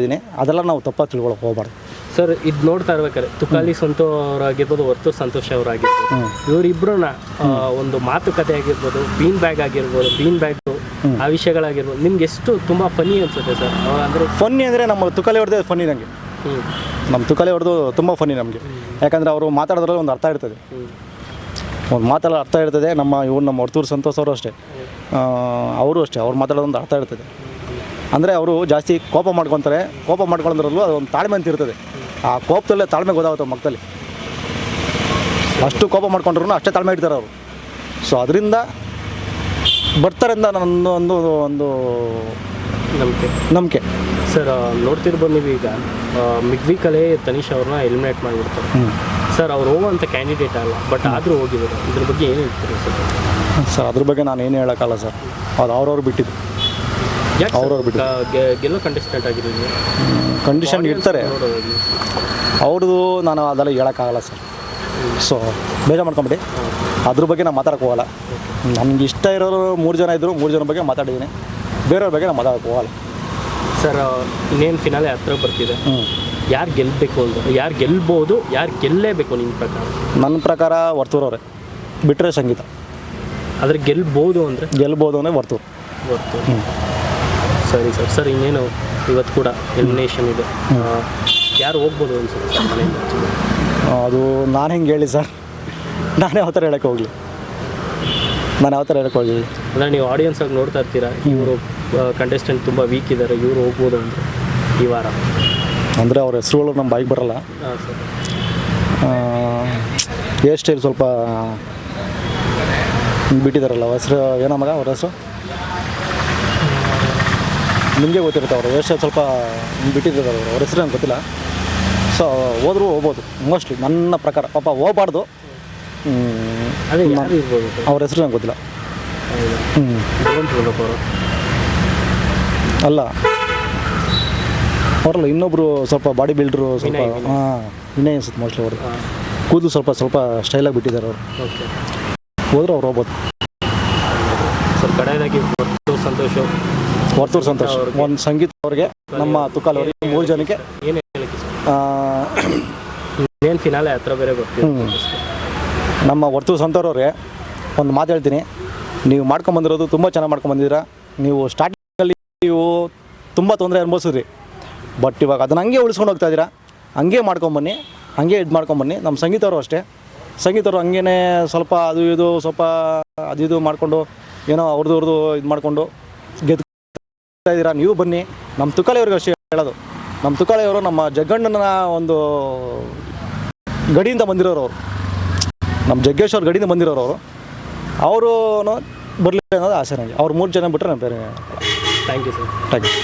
ಇದ್ದೀನಿ. ಅದೆಲ್ಲ ನಾವು ತಪ್ಪಾಗಿ ತಿಳ್ಕೊಳಕ್ಕೆ ಹೋಗ್ಬಾರ್ದು. ಸರ್ ಇದು ನೋಡ್ತಾ ಇರ್ಬೇಕಾದ್ರೆ ತುಕಾಲಿ ಸಂತೋ ಅವರಾಗಿರ್ಬೋದು ಹೊರ್ತು ಸಂತೋಷ್ ಅವರಾಗಿರ್ಬೋದು. ಇವರಿಬ್ಬರನ್ನ ಒಂದು ಮಾತುಕತೆ ಆಗಿರ್ಬೋದು ಬೀನ್ ಬ್ಯಾಗ್ ಆಗಿರ್ಬೋದು ಬೀನ್ ಬ್ಯಾಗ್ ಆ ವಿಷಯಗಳಾಗಿರ್ಬೋದು ನಿಮ್ಗೆ ಎಷ್ಟು ತುಂಬ ಫನಿ ಅನ್ಸುತ್ತೆ ಸರ್? ಅಂದ್ರೆ ಫನ್ನಿ ಅಂದ್ರೆ ನಮ್ಮ ತುಕಾಲಿ ಹೊಡೆದೇ ಫನ್ನಿ ನನಗೆ ನಮ್ಮ ತುಕಾಲಿ ಹೊಡೆದು ತುಂಬ ಫನ್ನಿ ನಮಗೆ. ಯಾಕಂದ್ರೆ ಅವರು ಮಾತಾಡೋದ್ರಲ್ಲಿ ಒಂದು ಅರ್ಥ ಇರ್ತದೆ. ಒಂದು ಮಾತಾಡೋ ಅರ್ಥ ಇರ್ತದೆ ನಮ್ಮ ಇವ್ರು ನಮ್ಮ ಹೊರ್ತೂರು ಸಂತೋಷ್ ಅವರು ಅಷ್ಟೇ. ಅವರು ಅಷ್ಟೇ ಅವ್ರು ಮಾತಾಡೋದೊಂದು ಅರ್ಥ ಇರ್ತದೆ. ಅಂದರೆ ಅವರು ಜಾಸ್ತಿ ಕೋಪ ಮಾಡ್ಕೊತಾರೆ. ಕೋಪ ಮಾಡ್ಕೊಳ್ಳೋದ್ರಲ್ಲೂ ಅದೊಂದು ತಾಳ್ಮೆ ಅಂತ ಇರ್ತದೆ. ಆ ಕೋಪದಲ್ಲೇ ತಾಳ್ಮೆ ಗೊತ್ತಾಗುತ್ತೆ ಮಕ್ಕದಲ್ಲಿ ಅಷ್ಟು ಕೋಪ ಮಾಡ್ಕೊಂಡ್ರು ಅಷ್ಟೇ ತಾಳ್ಮೆ ಇಡ್ತಾರೆ ಅವರು. ಸೊ ಅದರಿಂದ ಬರ್ತಾರಿಂದ ನನ್ನ ಒಂದು ಒಂದು ನಂಬಿಕೆ. ನಂಬಿಕೆ. ಸರ್ ನೋಡ್ತಿರ್ಬೋದು ನೀವು ಈಗ ಮಿಗ್ವಿ ಕಲೆ ತನಿಷ್ ಅವ್ರನ್ನ ಎಲಿಮಿನೇಟ್ ಮಾಡಿಬಿಡ್ತಾರೆ. ಸರ್ ಅವ್ರು ಹೋಗುವಂಥ ಕ್ಯಾಂಡಿಡೇಟ್ ಅಲ್ಲ ಬಟ್ ಆದರೂ ಹೋಗಿದ್ದಾರೆ. ಇದ್ರ ಬಗ್ಗೆ ಏನು ಹೇಳ್ತೀರಿ ಸರ್ ಸರ್ ಅದ್ರ ಬಗ್ಗೆ ನಾನು ಏನು ಹೇಳೋಕ್ಕಲ್ಲ ಸರ್ ಅದು ಅವ್ರವ್ರು ಬಿಟ್ಟಿದ್ದು. ಅವ್ರವ್ರು ಬಿಟ್ಟು. ಗೆಲ್ಲೋ ಕಂಟೆಸ್ಟೆಂಟ್ ಆಗಿದ್ದೀನಿ ಕಂಡೀಷನ್ ಇರ್ತಾರೆ. ಅವ್ರದ್ದು ನಾನು ಅದೆಲ್ಲ ಹೇಳೋಕ್ಕಾಗಲ್ಲ ಸರ್. ಸೊ ಬೇಜ ಮಾಡ್ಕೊಂಬಿಡಿ. ಅದ್ರ ಬಗ್ಗೆ ನಾನು ಮಾತಾಡಕ್ಕೆ ಹೋಗಲ್ಲ. ನಮ್ಗೆ ಇಷ್ಟ ಇರೋರು ಮೂರು ಜನ ಇದ್ದರು ಮೂರು ಜನ ಬಗ್ಗೆ ಮಾತಾಡಿದ್ದೀನಿ ಬೇರೆಯವ್ರ ಬಗ್ಗೆ ನಾನು ಮಾತಾಡಕ್ಕೆ ಹೋಗಲ್ಲ. ಸರ್ ಇನ್ನೇನು ಫಿನಾಲೆ ಹತ್ರ ಬರ್ತಿದೆ. ಹ್ಞೂ ಯಾರು ಗೆಲ್ಲಬೇಕು ಅಂತ ಯಾರು ಗೆಲ್ಬೋದು ಯಾರು ಗೆಲ್ಲೇಬೇಕು ನಿಮ್ಮ ಪ್ರಕಾರ? ನನ್ನ ಪ್ರಕಾರ ವರ್ತೂರವ್ರೆ ಬಿಟ್ಟರೆ ಸಂಗೀತ. ಆದರೆ ಗೆಲ್ಬೋದು ಅಂದರೆ? ಗೆಲ್ಬೋದು ಅಂದರೆ ವರ್ತೂರು. ಗೊತ್ತು ಸರಿ ಸರ್. ಸರ್ ಇನ್ನೇನು ಇವತ್ತು ಕೂಡ ಎಲಿಮಿನೇಷನ್ ಇದೆ. ಯಾರು ಹೋಗ್ಬೋದು ಅನ್ಸುತ್ತೆ ಮನೆಯಿಂದ? ಅದು ನಾನು ಹೆಂಗೆ ಹೇಳಿ ಸರ್? ನಾನು ಯಾವ ಥರ ಹೇಳಕ್ಕೆ ಹೋಗಲಿ? ನಾನು ಯಾವ ಥರ ಹೇಳಕ್ಕೆ ಹೋಗಲಿ? ಅಂದರೆ ನೀವು ಆಡಿಯನ್ಸ್ ಆಗಿ ನೋಡ್ತಾ ಇರ್ತೀರಾ? ಇವರು ಕಂಟೆಸ್ಟೆಂಟ್ ತುಂಬ ವೀಕ್ ಇದ್ದಾರೆ ಇವರು ಹೋಗ್ಬೋದು ಅಂದರೆ ಈ ವಾರ? ಅಂದರೆ ಅವ್ರ ಹೆಸರುಗಳು ನಮ್ಮ ಬಾಯಿಗೆ ಬರಲ್ಲ. ಹಾಂ ಸರ್. ಹೇರ್ ಸ್ಟೈಲ್ ಸ್ವಲ್ಪ ಬಿಟ್ಟಿದ್ದಾರಲ್ಲ ಹೆಸರು ಏನೋ ಮಗ ಅವ್ರ ಹೆಸರು? ನಿಮಗೆ ಗೊತ್ತಿರುತ್ತೆ ಅವರು ಎಷ್ಟು ಸ್ವಲ್ಪ ಬಿಟ್ಟಿದ್ದಾರೆ ಅವರು ಅವ್ರ ಹೆಸರು ನಂಗೆ ಗೊತ್ತಿಲ್ಲ. ಸೊ ಹೋದರೂ ಹೋಗ್ಬೋದು ಮೋಸ್ಟ್ಲಿ ನನ್ನ ಪ್ರಕಾರ. ಪಾಪ ಹೋಗ್ಬಾರ್ದು. ಅದೇ ಯಾರು ಇರ್ಬೋದು ಸರ್? ಅವ್ರ ಹೆಸರು ನಂಗೆ ಗೊತ್ತಿಲ್ಲ. ಹೌದಾ? ಹ್ಞೂ ಅವರು. ಅಲ್ಲ. ಅವರಲ್ಲ ಇನ್ನೊಬ್ಬರು ಸ್ವಲ್ಪ ಬಾಡಿ ಬಿಲ್ಡ್ರು ಸ್ವಲ್ಪ ವಿನಯ್, ವಿನಯ್. ಹಾಂ ಇನ್ನೇ ಅನ್ಸುತ್ತೆ ಮೋಸ್ಟ್ಲಿ ಅವರು. ಕೂದಲು ಸ್ವಲ್ಪ ಸ್ವಲ್ಪ ಸ್ಟೈಲಾಗಿ ಬಿಟ್ಟಿದ್ದಾರೆ ಅವರು. ಓಕೆ. ಹೋದ್ರೆ ಅವ್ರು ಹೋಗ್ಬೋದು. ಸರ್ ಕಡೆಯದಾಗಿ ಸಂತೋಷ ವರ್ತೂರು ಸಂತೋಷ್. ಒಂದು ಸಂಗೀತ ಅವ್ರಿಗೆ ನಮ್ಮ ತುಕಾಲ್ ಅವರಿಗೆ ಮೂರು ಜನಕ್ಕೆ. ಏನು ಫಿನಾಲೆ ಹತ್ರ ಬೇರೆ ಗೊತ್ತಿಲ್ಲ. ನಮ್ಮ ವರ್ತೂರು ಅವರೇ ಒಂದು ಮಾತು ಹೇಳ್ತೀನಿ. ನೀವು ಮಾಡ್ಕೊಂಬಂದಿರೋದು ತುಂಬ ಚೆನ್ನಾಗಿ ಮಾಡ್ಕೊಂಬಂದಿದ್ದೀರಾ ನೀವು ಸ್ಟಾರ್ಟಿಂಗಲ್ಲಿ ನೀವು ತುಂಬ ತೊಂದರೆ ಅನುಭವಿಸಿದ್ರಿ. ಬಟ್ ಇವಾಗ ಅದನ್ನ ಹಂಗೆ ಉಳಿಸ್ಕೊಂಡು ಹೋಗ್ತಾ ಇದ್ದೀರಾ. ಹಂಗೆ ಮಾಡ್ಕೊಂಬನ್ನಿ ಹಂಗೆ ಇದು ಮಾಡ್ಕೊಂಬನ್ನಿ ನಮ್ಮ ಸಂಗೀತವರು ಅಷ್ಟೇ. ಸಂಗೀತವರು ಹಂಗೇ ಸ್ವಲ್ಪ ಅದು ಇದು ಸ್ವಲ್ಪ ಅದು ಇದು ಮಾಡಿಕೊಂಡು ಏನೋ ಅವ್ರದ್ದು ಅವ್ರದ್ದು ಇದು ಮಾಡಿಕೊಂಡು ಗೆದ್ತಾ ಇದ್ದೀರಾ? ನೀವು ಬನ್ನಿ. ನಮ್ಮ ತುಕಾಳಿಯವ್ರಿಗೆ ಅಷ್ಟೇ ಹೇಳೋದು. ನಮ್ಮ ತುಕಾಳಿಯವರು ನಮ್ಮ ಜಗ್ಗಣ್ಣನ ಒಂದು ಗಡಿಯಿಂದ ಬಂದಿರೋರು ಅವರು. ನಮ್ಮ ಜಗ್ಗೇಶ್ವರ್ ಗಡಿಯಿಂದ ಬಂದಿರೋರು ಅವರು. ಅವರು ಬರಲಿ ಅನ್ನೋದು ಆಸೆ ನನಗೆ. ಅವ್ರು ಮೂರು ಜನ ಬಿಟ್ಟರೆ ನಮ್ಮ ಬೇರೆ thank you sir thank you